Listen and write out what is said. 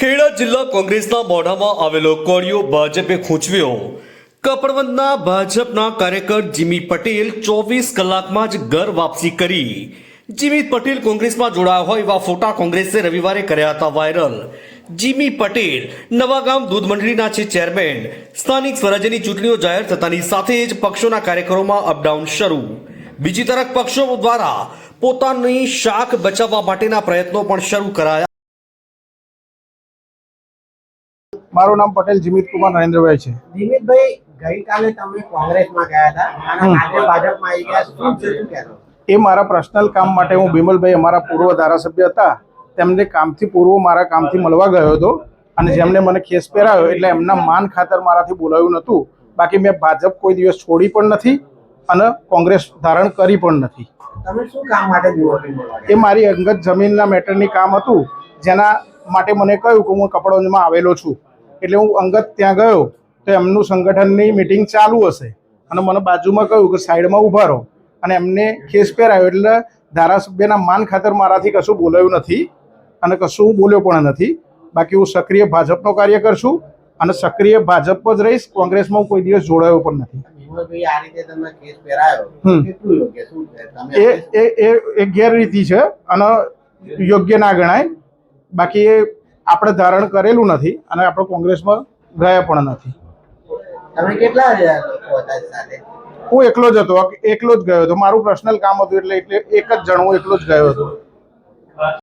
ખેડા જિલ્લા કોંગ્રેસના મોઢામાં આવેલો કોળિયો ભાજપે ખૂંચવ્યો. કપડવંતના ભાજપના કાર્યકર જીમી પટેલ ચોવીસ કલાકમાં જ ઘર વાપસી કરી. જીમી પટેલ કોંગ્રેસમાં જોડાયા હોય એવા ફોટા કોંગ્રેસે રવિવારે કર્યા હતા વાયરલ. જીમી પટેલ નવાગામ દૂધ મંડળીના છે ચેરમેન. સ્થાનિક સ્વરાજ્યની ચૂંટણીઓ જાહેર થતાની સાથે જ પક્ષોના કાર્યકરોમાં અપડાઉન શરૂ. બીજી તરફ પક્ષો દ્વારા પોતાની શાખ બચાવવા માટેના પ્રયત્નો પણ શરૂ કરાયા. મારું નામ પટેલ જીમિત કુમાર નરેન્દ્રભાઈ છે. દિલીપભાઈ ગઈકાલે તમે કોંગ્રેસમાં ગયા હતા. અને આજે ભાજપમાં આવી ગયા શું છે શું એ મારા પર્સનલ કામ માટે હું બિમલભાઈ અમારા પૂર્વ ધારાસભ્ય હતા. તેમને કામથી પૂર્વ મારા કામથી મળવા ગયો હતો અને જેમને મને કેસ પહેરાયો એટલે એમના માન ખાતર મારાથી બોલાવ્યું નહોતું. બાકી મેં ભાજપ કોઈ દિવસ છોડી પણ નથી અને કોંગ્રેસ ધારણ કરી પણ નથી. એ મારી અંગત જમીનના મેટરની કામ હતું. જેના માટે મને કહ્યું કે હું કપડાંમાં આવેલો છું. એટલે હું અંગત ત્યાં ગયો તો એમનું સંગઠનની મિટિંગ ચાલુ હશે. અને મને બાજુમાં કહ્યું કે સાઈડમાં ઊભા રહો. અને એમને ખેસ પહેરાયો એટલે ધારાસભ્યના માન ખાતર મારાથી કશું બોલાયું નથી અને કશું બોલ્યો પણ નથી. બાકી હું સક્રિય ભાજપનો કાર્યકર છું અને સક્રિય ભાજપ જ રહીશ. કોંગ્રેસમાં હું કોઈ દિવસ જોડાયો પણ નથી. એ ગેરરીતિ છે અને યોગ્ય ના ગણાય. બાકી એ આપણે ધારણ કરેલું નથી અને આપણે કોંગ્રેસમાં ગયા પણ નથી. તમે કેટલા હું એકલો જ હતો એકલો જ ગયો હતો. મારું પર્સનલ કામ હતું એટલે એટલે એક જ જણ હું એકલો જ ગયો હતો.